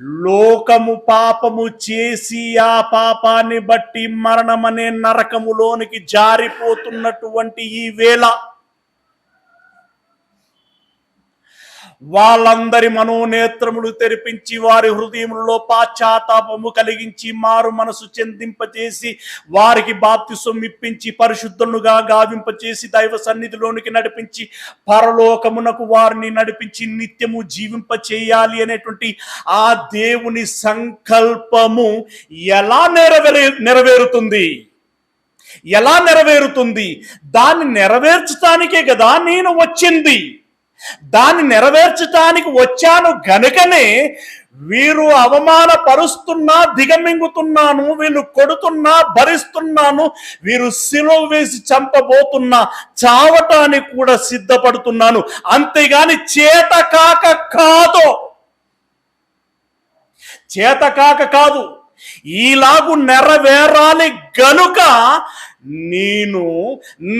లోకము పాపము చేసి ఆ పాపాన్ని బట్టి మరణమనే నరకములోనికి జారిపోతున్నటువంటి ఈ వేళ వాళ్ళందరి మనోనేత్రములు తెరిపించి వారి హృదయములలో పాశ్చాత్తాపము కలిగించి మారు మనసు చెందింపచేసి వారికి బాప్తిసం ఇప్పించి పరిశుద్ధులుగా గావింపచేసి దైవ సన్నిధిలోనికి నడిపించి పరలోకమునకు వారిని నడిపించి నిత్యము జీవింప చేయాలి అనేటువంటి ఆ దేవుని సంకల్పము ఎలా నెరవేరే నెరవేరుతుంది? ఎలా నెరవేరుతుంది? దాన్ని నెరవేర్చటానికే కదా నేను వచ్చింది. దాన్ని నెరవేర్చటానికి వచ్చాను గనుకనే వీరు అవమానపరుస్తున్నా దిగమింగుతున్నాను వీళ్ళు కొడుతున్నా భరిస్తున్నాను వీరు సిలువ వేసి చంపబోతున్నా చావటానికి కూడా సిద్ధపడుతున్నాను. అంతేగాని చేత కాక కాదు. చేత కాక కాదు. ఈలాగు నెరవేరాలి గనుక నేను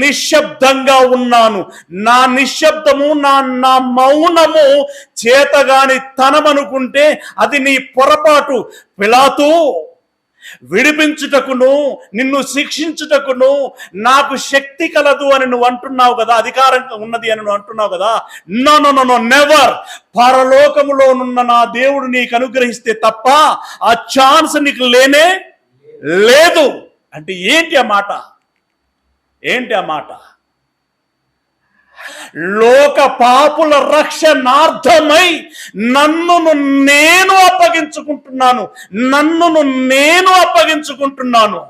నిశ్శబ్దంగా ఉన్నాను. నా నిశ్శబ్దము నా నా మౌనము చేతగాని తనమనుకుంటే అది నీ పొరపాటు. పిలాతు విడిపించుటకును నిన్ను శిక్షించుటకును నాకు శక్తి కలదు అని నువ్వు అంటున్నావు కదా అధికారం ఉన్నది అని నువ్వు అంటున్నావు కదా. No no no no never పరలోకములోనున్న నా దేవుడు నీకు అనుగ్రహిస్తే తప్ప ఆ ఛాన్స్ నీకు లేనే లేదు. అంటే ఏంటి ఆ మాట? ఏంటి ఆ మాట? లోక పాపుల రక్షణార్థమై నన్నును నేను అప్పగించుకుంటున్నాను. నన్నును నేను అప్పగించుకుంటున్నాను.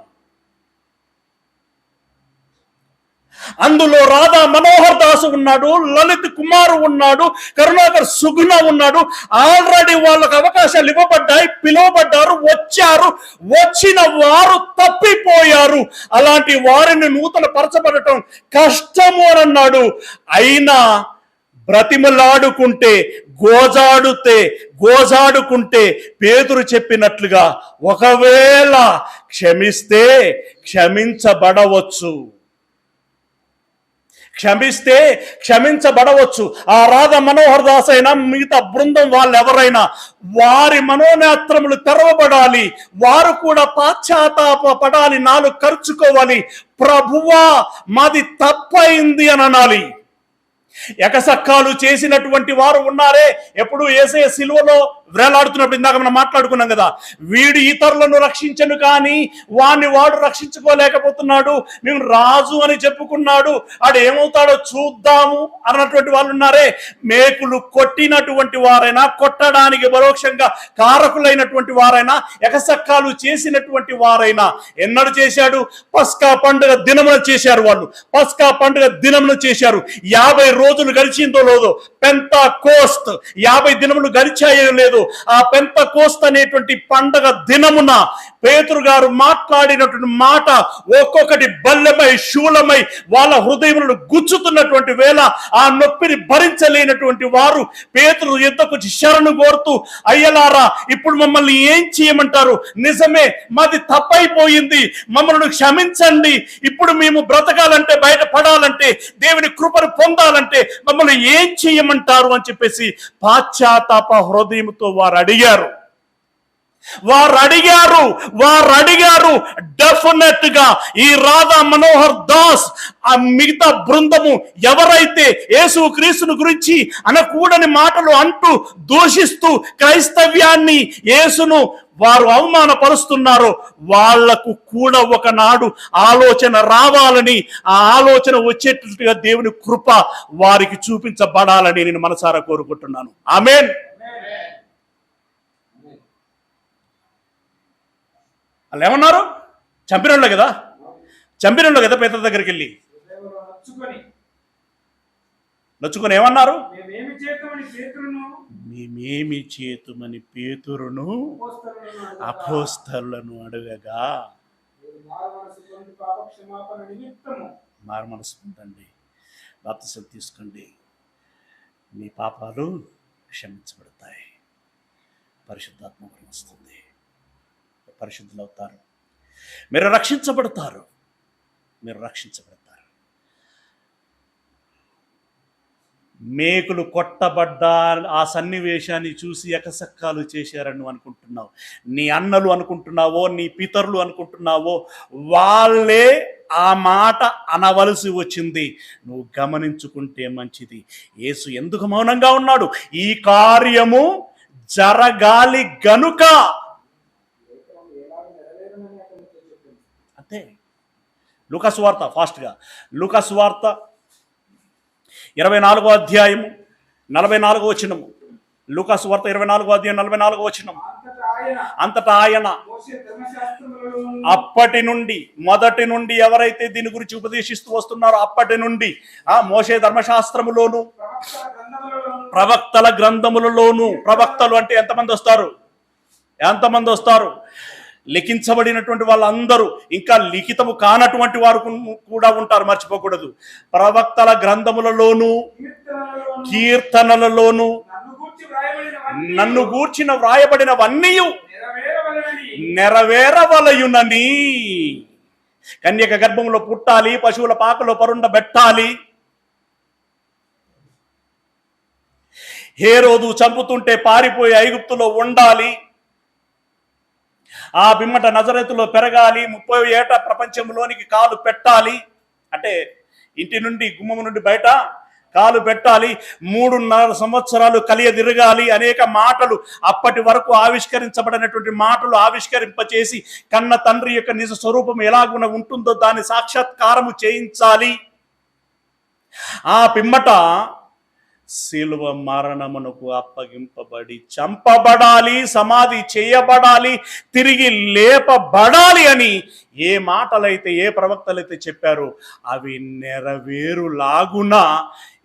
అందులో రాధా మనోహర్ దాసు ఉన్నాడు లలిత్ కుమార్ ఉన్నాడు కరుణాకర్ సుగుణ ఉన్నాడు. ఆల్రెడీ వాళ్ళకు అవకాశాలు ఇవ్వబడ్డాయి పిలువబడ్డారు వచ్చారు. వచ్చిన వారు తప్పిపోయారు. అలాంటి వారిని నూతన పరచబడటం కష్టము అని అన్నాడు. అయినా బ్రతిమలాడుకుంటే గోజాడుతే గోజాడుకుంటే పేతురు చెప్పినట్లుగా ఒకవేళ క్షమిస్తే క్షమించబడవచ్చు. క్షమిస్తే క్షమించబడవచ్చు. ఆ రాధ మనోహర్ దాస్ అయినా మిగతా బృందం వాళ్ళు ఎవరైనా వారి మనోనేత్రములు తెరవబడాలి. వారు కూడా పాశ్చాత్తాపడాలి నాలుగు ఖర్చుకోవాలి ప్రభువా మాది తప్పైంది అని అనాలి. ఎకసక్కాలు చేసినటువంటి వారు ఉన్నారే. ఎప్పుడు ఏసే సిలువలో వేలాడుతున్నప్పుడు ఇందాక మనం మాట్లాడుకున్నాం కదా వీడు ఇతరులను రక్షించను కానీ వాణ్ణి వాడు రక్షించుకోలేకపోతున్నాడు మేము రాజు అని చెప్పుకున్నాడు ఆడు ఏమవుతాడో చూద్దాము అన్నటువంటి వాళ్ళు ఉన్నారే. మేకులు కొట్టినటువంటి వారైనా కొట్టడానికి పరోక్షంగా కారకులైనటువంటి వారైనా ఎకసక్కాలు చేసినటువంటి వారైనా ఎన్నడు చేశాడు? పస్కా పండుగ దినమున చేశారు వాళ్ళు. పస్కా పండుగ దినమున చేశారు. యాభై రోజులు గడిచిందో లేదో పెంత కోస్ట్ యాభై దినములు గడిచాయో లేదు ఆ పెంత కోస్త అనేటువంటి పండగ దినమున పేతురు గారు మాట్లాడినటువంటి మాట ఒక్కొక్కటి బల్లెమై శూలమై వాళ్ళ హృదయములను గుచ్చుతున్నటువంటి వేళ ఆ నొప్పిని భరించలేనటువంటి వారు పేతురు ఎంతకు శరణు కోరుతూ అయ్యలారా ఇప్పుడు మమ్మల్ని ఏం చేయమంటారు? నిజమే మాది తప్పైపోయింది మమ్మల్ని క్షమించండి. ఇప్పుడు మేము బ్రతకాలంటే బయటపడాలంటే దేవుని కృపను పొందాలంటే మమ్మల్ని ఏం చేయమంటారు? అని చెప్పేసి పాశ్చాత్తాప హృదయంతో వారు అడిగారు వారు అడిగారు వారు అడిగారు డెఫినెట్గా ఈ రాధా మనోహర్ దాస్ ఆ మిగతా బృందము ఎవరైతే యేసు క్రీస్తుని గురించి అనకూడని మాటలు అంటూ దూషిస్తూ క్రైస్తవ్యాన్ని యేసును వారు అవమానపరుస్తున్నారో వాళ్ళకు కూడా ఒకనాడు ఆలోచన రావాలని ఆ ఆలోచన వచ్చేటట్టుగా దేవుని కృప వారికి చూపించబడాలని నేను మనసారా కోరుకుంటున్నాను. ఆమెన్. వాళ్ళు ఏమన్నారు? చంపినోళ్ళే కదా? చంపినోళ్ళు కదా పేదల దగ్గరికి వెళ్ళి? నొచ్చుకొని. ఏమన్నారు? మేమేమి చేతుమని పేతురును? అపోస్తలను అడగగా. మీరు మనసు పొందండి. బాప్తిసం తీసుకోండి. మీ పాపాలు క్షమించబడతాయి. పరిశుద్ధాత్మ వస్తుంది. పరిశుద్ధులు అవుతారు మీరు రక్షించబడతారు. మీరు రక్షించబడతారు. మేకులు కొట్టబడ్డ ఆ సన్నివేశాన్ని చూసి ఎకసక్కాలు చేశారని నువ్వు అనుకుంటున్నావు. నీ అన్నలు అనుకుంటున్నావో నీ పితరులు అనుకుంటున్నావో వాళ్ళే ఆ మాట అనవలసి వచ్చింది. నువ్వు గమనించుకుంటే మంచిది. యేసు ఎందుకు మౌనంగా ఉన్నాడు? ఈ కార్యము జరగాలి గనుక అంతే. లుకసువార్త ఫాస్ట్గా. లుకసువార్త ఇరవై నాలుగో అధ్యాయము నలభై నాలుగో వచనము. లూకాసు వార్త ఇరవై నాలుగో అధ్యాయం నలభై నాలుగో వచనము. అంతటా ఆయన అప్పటి నుండి మొదటి నుండి ఎవరైతే దీని గురించి ఉపదేశిస్తూ వస్తున్నారో అప్పటి నుండి ఆ మోసే ధర్మశాస్త్రములోను ప్రవక్తల గ్రంథములలోను ప్రవక్తలు అంటే ఎంతమంది వస్తారు? ఎంతమంది వస్తారు? లిఖించబడినటువంటి వాళ్ళందరూ ఇంకా లిఖితము కానటువంటి వారు కూడా ఉంటారు మర్చిపోకూడదు. ప్రవక్తల గ్రంథములలోను కీర్తనలలోను నన్ను గూర్చిన వ్రాయబడినవన్నీ నెరవేరవలయునని. కన్యక గర్భంలో పుట్టాలి పశువుల పాకలో పరుండబెట్టాలి ఏ రోజు చంపుతుంటే పారిపోయి ఐగుప్తులో ఉండాలి. ఆ బిమ్మట నజరతులో పెరగాలి ముప్పై ఏట ప్రపంచంలోనికి కాలు పెట్టాలి. అంటే ఇంటి నుండి గుమ్మం నుండి బయట కాలు పెట్టాలి మూడున్నర సంవత్సరాలు కలియదిరగాలి అనేక మాటలు అప్పటి వరకు ఆవిష్కరించబడినటువంటి మాటలు ఆవిష్కరింపచేసి కన్న తండ్రి యొక్క నిజ స్వరూపం ఎలాగున ఉంటుందో దాన్ని సాక్షాత్కారము చేయించాలి. ఆ పిమ్మట శిలువ మరణమునకు అప్పగింపబడి చంపబడాలి సమాధి చేయబడాలి తిరిగి లేపబడాలి అని ఏ మాటలైతే ఏ ప్రవక్తలైతే చెప్పారో అవి నెరవేరులాగున?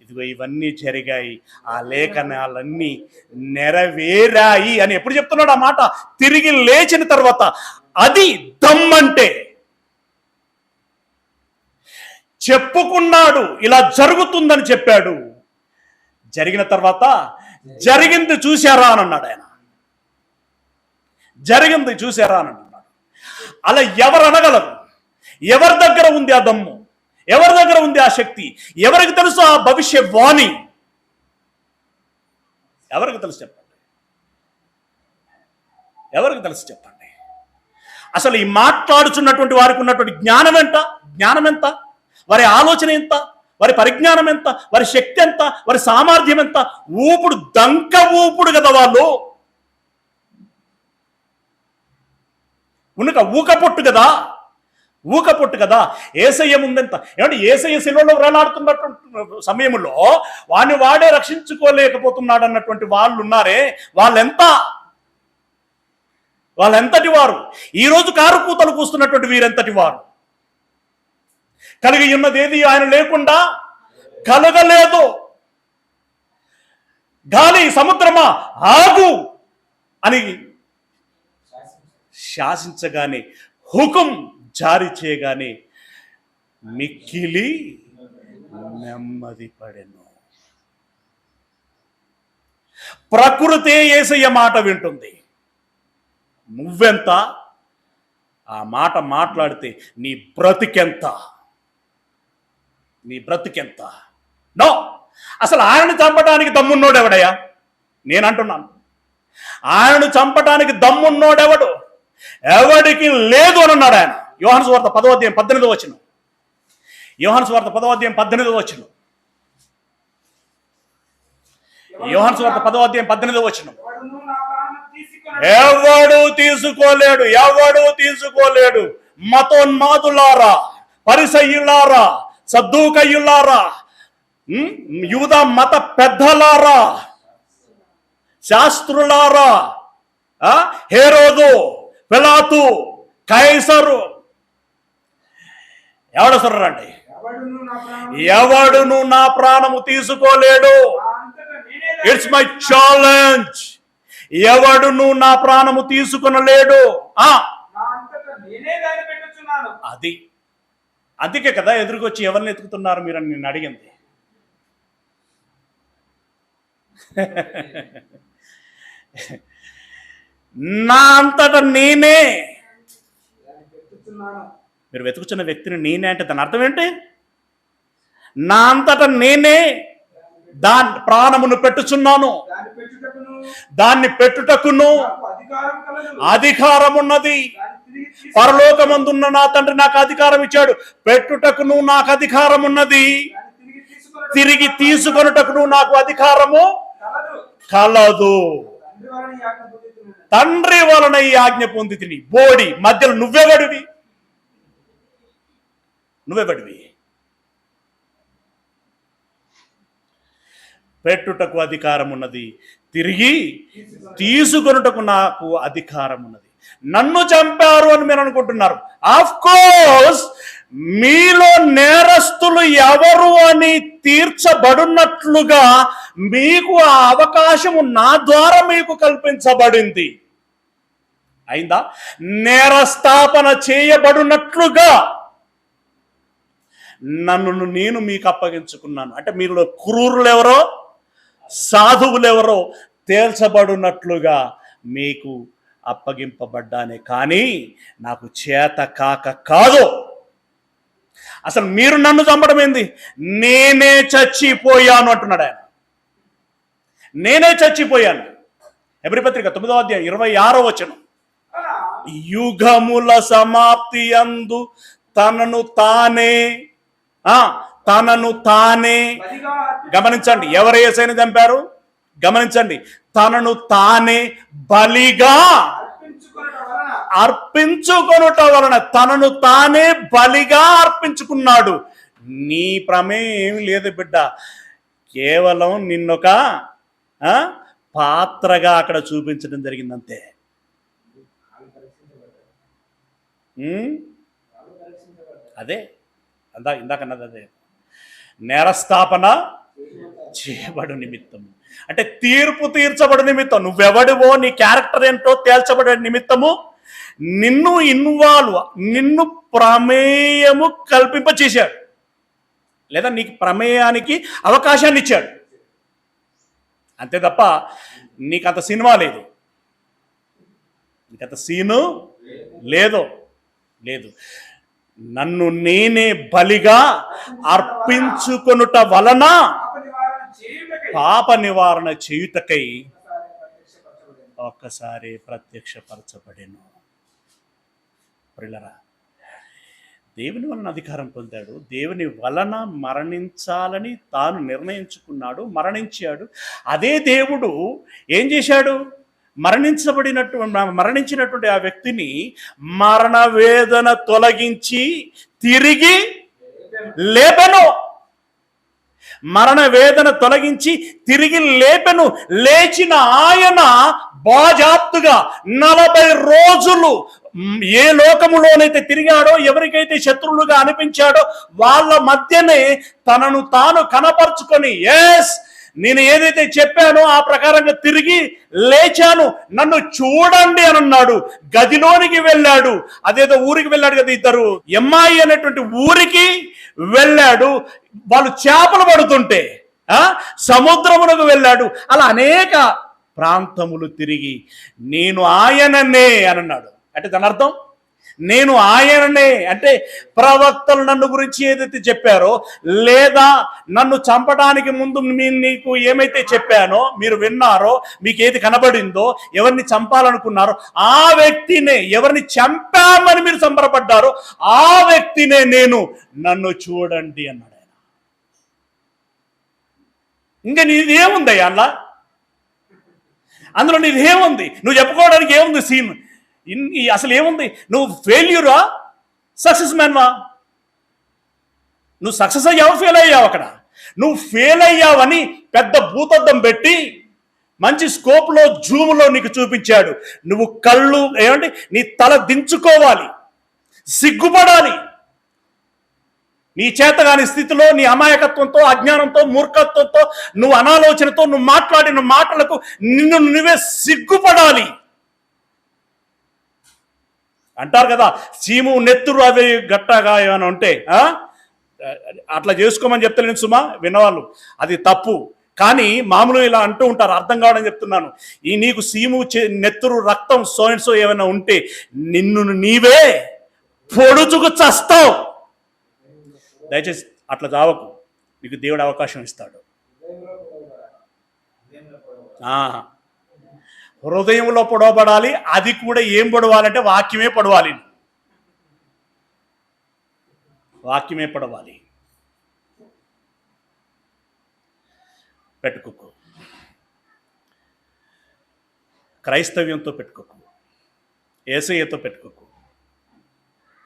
ఇదిగో ఇవన్నీ జరిగాయి. ఆ లేఖనాలన్నీ నెరవేరాయి అని ఎప్పుడు చెప్తున్నాడు ఆ మాట? తిరిగి లేచిన తర్వాత అది దమ్మంటే. చెప్పుకున్నాడు ఇలా జరుగుతుందని చెప్పాడు. జరిగిన తర్వాత జరిగింది చూశారా అని అన్నాడు ఆయన. జరిగింది చూశారా అని అన్నాడు. అలా ఎవరు అనగలరు? ఎవరి దగ్గర ఉంది ఆ దమ్ము? ఎవరి దగ్గర ఉంది ఆ శక్తి? ఎవరికి తెలుసు ఆ భవిష్య వాణి? ఎవరికి తెలుసు చెప్పండి? ఎవరికి తెలుసు చెప్పండి? అసలు ఈ మాట్లాడుచున్నటువంటి వారికి ఉన్నటువంటి జ్ఞానం ఎంత జ్ఞానం ఎంత వారి ఆలోచన ఎంత? వారి పరిజ్ఞానం ఎంత? వారి శక్తి ఎంత? వారి సామర్థ్యం ఎంత? ఊపుడు దంక ఊపుడు కదా వాళ్ళు. ఉనుక ఊక పొట్టు కదా. ఊక పొట్టు కదా. ఏసయ్య ముందెంత? ఏమంటే ఏసయ్య శిలలో వ్రలాడుతున్నటువంటి సమయంలో వాడిని వాడే రక్షించుకోలేకపోతున్నాడు అన్నటువంటి వాళ్ళు ఉన్నారే. వాళ్ళెంత? వాళ్ళెంతటి వారు? ఈరోజు కారు కూతలు కూస్తున్నటువంటి వీరెంతటి వారు? కలిగి ఉన్నది ఏది? ఆయన లేకుండా కలగలేదు. గాలి సముద్రమా? ఆగు అని శాసించగానే హుకుం జారీ చేయగానే మిక్కిలి నెమ్మది పడెను. ప్రకృతే ఏసయ్య మాట వింటుంది. నువ్వెంత? ఆ మాట మాట్లాడితే నీ బ్రతికెంత? నీ బ్రతుకెంత? నో! అసలు ఆయనను చంపడానికి దమ్మున్నోడెవడయ్యా? నేను అంటున్నాను ఆయనను చంపడానికి దమ్మున్నోడెవడు? ఎవడికి లేదు అని అన్నాడు ఆయన. యోహన్ స్వార్థ పదవోధ్యాయం పద్దెనిమిది వచ్చిన యోహన్ స్వార్థ పదవోధ్యాయం పద్దెనిమిది వచ్చిన యోహన్ స్వార్థ పదవోధ్యాయం పద్దెనిమిది వచ్చిన ఎవడు తీసుకోలేడు ఎవడు తీసుకోలేడు. మతోన్మాదులారా పరిసయ్యులారా సద్దూకయ్యులారా యూద మత పెద్దలారా శాస్త్రులారా హేరోదు పిలాతు కైసరు. ఎవడసరు రండి ఎవడును నా ప్రాణము తీసుకోలేడు. ఇట్స్ మై ఛాలెంజ్ ఎవడును నా ప్రాణము తీసుకునలేడు. అది. అందుకే కదా ఎదురుకొచ్చి ఎవరిని ఎత్తుకుతున్నారు మీరు అని నేను అడిగింది. నా అంతట నేనే. మీరు వెతుకుతున్న వ్యక్తిని నేనే అంటే దాని అర్థం ఏంటి? నా అంతట నేనే దాని ప్రాణమును పెట్టుచున్నాను. దాన్ని పెట్టుటకును. అధికారం ఉన్నది పరలోకమందున్న నా తండ్రి నాకు అధికారం ఇచ్చాడు. పెట్టుటకును నాకు అధికారం ఉన్నది తిరిగి తీసుకుని తిరిగి తీసుకొనుటకును నాకు అధికారము కలదు. తండ్రి వలన ఈ ఆజ్ఞ పొంది తిని బోడి మధ్యలో నువ్వెవడివి? నువ్వెవడివి? పెట్టుటకు అధికారం ఉన్నది తిరిగి తీసుకొనుటకు నాకు అధికారం ఉన్నది. నన్ను చంపారు అని మీరు అనుకుంటున్నారు. ఆఫ్ కోర్స్ మీలో నేరస్తులు ఎవరు అని తీర్చబడున్నట్లుగా మీకు ఆ అవకాశము నా ద్వారా మీకు కల్పించబడింది. అయిందా? నేరస్థాపన చేయబడినట్లుగా నన్ను నేను మీకు అప్పగించుకున్నాను. అంటే మీలో క్రూరులు ఎవరో? సాధువులు ఎవరో తేల్చబడినట్లుగా మీకు అప్పగింపబడ్డానే. కానీ నాకు చేత కాక కాదు. అసలు మీరు నన్ను చంపడం ఏంది? నేనే చచ్చిపోయాను అంటున్నాడు ఆయన. నేనే చచ్చిపోయాను. ఎబ్రి పత్రిక తొమ్మిదో అధ్యాయం ఇరవై ఆరో వచనం. యుగముల సమాప్తి అందు తనను తానే ఆ తనను తానే గమనించండి. ఎవరు ఏసైని చంపారు? గమనించండి. తనను తానే బలిగా అర్పించుకొనుట వలన. తనను తానే బలిగా అర్పించుకున్నాడు. నీ ప్రమేయం ఏమి లేదు బిడ్డ. కేవలం నిన్నొక పాత్రగా అక్కడ చూపించడం జరిగిందంతే? అదే. అందా ఇందాకన్నది అదే. నేరస్థాపన చేయబడు నిమిత్తము అంటే తీర్పు తీర్చబడు నిమిత్తం. నువ్వెవడివో నీ క్యారెక్టర్ ఏంటో తేల్చబడే నిమిత్తము నిన్ను ఇన్వాల్వ్ నిన్ను ప్రమేయము కల్పింపచేశాడు. లేదా నీకు ప్రమేయానికి అవకాశాన్ని ఇచ్చాడు అంతే తప్ప నీకంత సినిమా లేదు. నీకంత సీను లేదు. లేదు. నన్ను నేనే బలిగా అర్పించుకొనుట వలన పాప నివారణ చేయుటకై ఒక్కసారి ప్రత్యక్షపరచబడేను. ప్రిలరా దేవుని వలన అధికారం పొందాడు. దేవుని వలన మరణించాలని తాను నిర్ణయించుకున్నాడు మరణించాడు. అదే దేవుడు ఏం చేశాడు? మరణించబడినట్టు మరణించినటువంటి ఆ వ్యక్తిని మరణ వేదన తొలగించి తిరిగి లేపను. మరణ వేదన తొలగించి తిరిగి లేపెను. లేచిన ఆయన బాజాప్తుగా నలభై రోజులు ఏ లోకములోనైతే తిరిగాడో ఎవరికైతే శత్రువులుగా అనిపించాడో వాళ్ళ మధ్యనే తనను తాను కనపరుచుకొని ఎస్ నేను ఏదైతే చెప్పానో ఆ ప్రకారంగా తిరిగి లేచాను. నన్ను చూడండి అని అన్నాడు. గదిలోనికి వెళ్ళాడు. అదేదో ఊరికి వెళ్ళాడు కదా ఇద్దరు. ఎమ్మాయి అనేటువంటి ఊరికి వెళ్ళాడు. వాళ్ళు చేపలు పడుతుంటే ఆ సముద్రమునకు వెళ్ళాడు. అలా అనేక ప్రాంతములు తిరిగి నేను ఆయననే అని అన్నాడు. అంటే దాని అర్థం? నేను ఆయననే అంటే ప్రవక్తలు నన్ను గురించి ఏదైతే చెప్పారో లేదా నన్ను చంపడానికి ముందు మీకు నీకు ఏమైతే చెప్పానో మీరు విన్నారో మీకు ఏది కనబడిందో ఎవరిని చంపాలనుకున్నారో ఆ వ్యక్తినే ఎవరిని చంపామని మీరు సంబరపడ్డారో ఆ వ్యక్తినే నేను నన్ను చూడండి అన్నాడు ఆయన. ఇంకా నీది ఏముందయ్యా అలా అందులో నీది ఏముంది నువ్వు చెప్పుకోవడానికి ఏముంది సీన్? ఇన్- ఈ అసలు ఏముంది? నువ్వు ఫెయిల్యూరా సక్సెస్ మ్యాన్వా నువ్వు సక్సెస్ అయ్యావు ఫెయిల్ అయ్యావు అక్కడ? నువ్వు ఫెయిల్ అయ్యావని పెద్ద భూతద్దం పెట్టి మంచి స్కోప్లో జూమ్లో నీకు చూపించాడు. నువ్వు కళ్ళు ఏమంటే నీ తల దించుకోవాలి. సిగ్గుపడాలి. నీ చేతగాని స్థితిలో నీ అమాయకత్వంతో అజ్ఞానంతో మూర్ఖత్వంతో నువ్వు అనాలోచనతో నువ్వు మాట్లాడిన మాటలకు నిన్ను నువ్వే సిగ్గుపడాలి. అంటారు కదా సీము నెత్తురు అవి గట్టగా ఏమైనా ఉంటే అట్లా చేసుకోమని చెప్తలేను సుమా విన్నవాళ్ళు అది తప్పు. కానీ మామూలు ఇలా అంటూ ఉంటారు అర్థం కావడం చెప్తున్నాను. ఈ నీకు సీము చే- నెత్తురు రక్తం సోయన్సో ఏమైనా ఉంటే నిన్ను నీవే పొడుచుకు చస్తావు. దయచేసి అట్లా చావకు. నీకు దేవుడు అవకాశం ఇస్తాడు. హృదయంలో పొడవబడాలి అది కూడా ఏం పొడవాలంటే వాక్యమే పొడవాలి. వాక్యమే పొడవాలి. పెట్టుకోకు. క్రైస్తవ్యంతో పెట్టుకోకు. ఏసయ్యతో పెట్టుకోకు.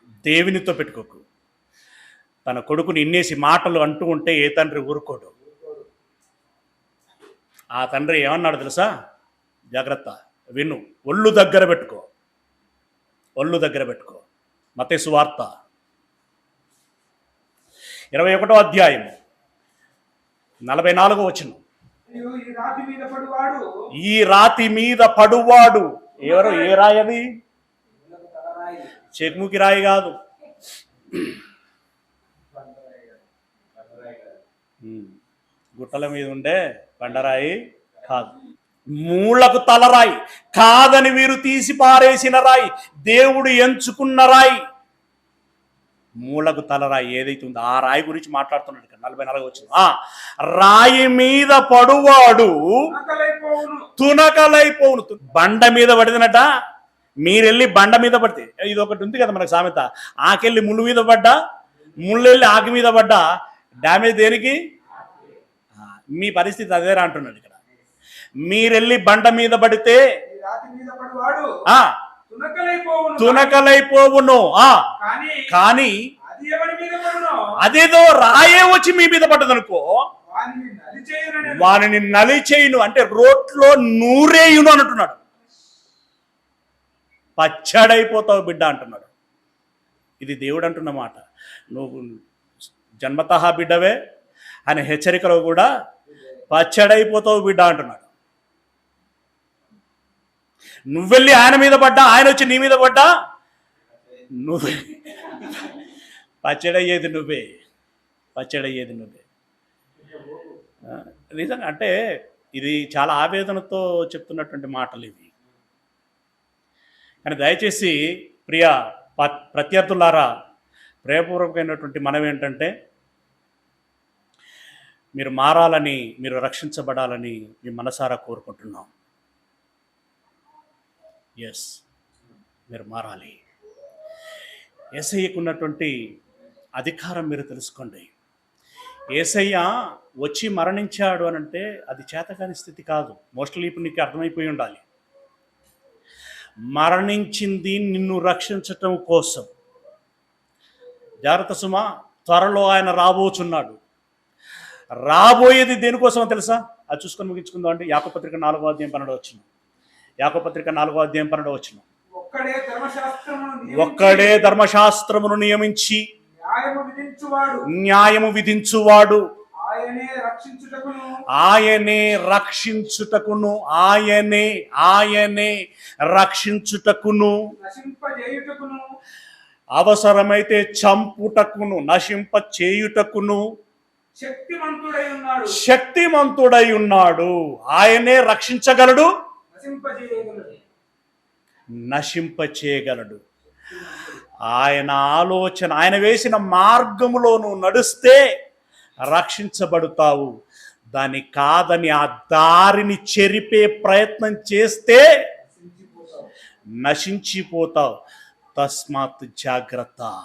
దేవునితో పెట్టుకోకు. తన కొడుకుని ఇన్నేసి మాటలు అంటూ ఉంటే ఏ తండ్రి ఊరుకోడు. ఆ తండ్రి ఏమన్నాడు తెలుసా? జాగ్రత్త. విను ఒళ్ళు దగ్గర పెట్టుకో. ఒళ్ళు దగ్గర పెట్టుకో. మతే సువార్త ఇరవై ఒకటో అధ్యాయం నలభై నాలుగో వచ్చిన ఈ రాతి మీద పడువాడు. ఎవరు? ఏ రాయి అది? ఇళ్ళకు తలరాయి చెక్ముకి రాయి కాదు. గుట్టల మీద ఉండే బండరాయి కాదు. మూలకు తలరాయి కాదని వీరు తీసి పారేసిన రాయి దేవుడు ఎంచుకున్న రాయి. మూలకు తలరాయి ఏదైతే ఉందో ఆ రాయి గురించి మాట్లాడుతున్నాడు ఇక్కడ నలభై నాలుగు వచ్చింది ఆ రాయి మీద పడువాడు తునకలైపోవును. బండ మీద పడినట మీరెళ్ళి బండ మీద పడితే ఇది ఒకటి ఉంది కదా మనకు సామెత. ఆకెళ్ళి ముళ్ళు మీద పడ్డా? ముళ్ళెళ్ళి ఆకి మీద పడ్డా? డ్యామేజ్ దేనికి? మీ పరిస్థితి అదేరా అంటున్నాడు ఇక్కడ. మీరెళ్ళి బండ మీద పడితే తునకలైపోవును. కానీ అదేదో రాయే వచ్చి మీ మీద పడ్డదనుకో. వానిని నలిచేయును అంటే రోట్లో నూరేయును అని అంటున్నాడు పచ్చడైపోతావు బిడ్డ అంటున్నాడు. ఇది దేవుడు అంటున్న మాట. నువ్వు జన్మతహా బిడ్డవే అని హెచ్చరికలో కూడా పచ్చడైపోతావు బిడ్డ అంటున్నాడు. నువ్వెళ్ళి ఆయన మీద పడ్డా ఆయన వచ్చి నీ మీద పడ్డా? నువ్వే. పచ్చడయ్యేది నువ్వే. పచ్చడయ్యేది నువ్వే. ఆ, నిజంగా అంటే ఇది చాలా ఆవేదనతో చెప్తున్నటువంటి మాటలు ఇవి. కానీ దయచేసి ప్రియ ప్రత్యర్థులారా ప్రేమపూర్వకమైనటువంటి మనం ఏంటంటే మీరు మారాలని మీరు రక్షించబడాలని మీ మనసారా కోరుకుంటున్నాం. ఎస్ మీరు మారాలి. ఏసయ్యకు ఉన్నటువంటి అధికారం మీరు తెలుసుకోండి. ఏసయ్య వచ్చి మరణించాడు అని అంటే అది చేతకాని స్థితి కాదు. మోస్ట్లీ ఇప్పుడు నీకు అర్థమైపోయి ఉండాలి. మరణించింది నిన్ను రక్షించటం కోసం. జాగ్రత్త సుమా త్వరలో ఆయన రాబోచున్నాడు. రాబోయేది దేనికోసమో తెలుసా? అది చూసుకొని ముగించుకుందాం అంటే యాకపత్రిక నాలుగో అధ్యాయం పన్నెండు వచ్చింది యాకపత్రిక నాలుగో అధ్యాయం పన్నెండు వచ్చిన ఒక్కడే ధర్మశాస్త్రమును నియమించి న్యాయము విధించువాడు. ఆయనే రక్షించుటకును. ఆయనే ఆయనే రక్షించుటకును. అవసరమైతే చంపుటకును నశింప చేయుటకును. శక్తిమంతుడై ఉన్నాడు. శక్తిమంతుడై ఉన్నాడు. ఆయనే రక్షించగలడు. నశింపజేయగలడు. నశింప చేయగలడు ఆయన ఆలోచన ఆయన వేసిన మార్గములో నువ్వు నడుస్తే రక్షించబడుతావు. దాన్ని కాదని ఆ దారిని చెరిపే ప్రయత్నం చేస్తే నశించిపోతావు. తస్మాత్ జాగ్రత్త.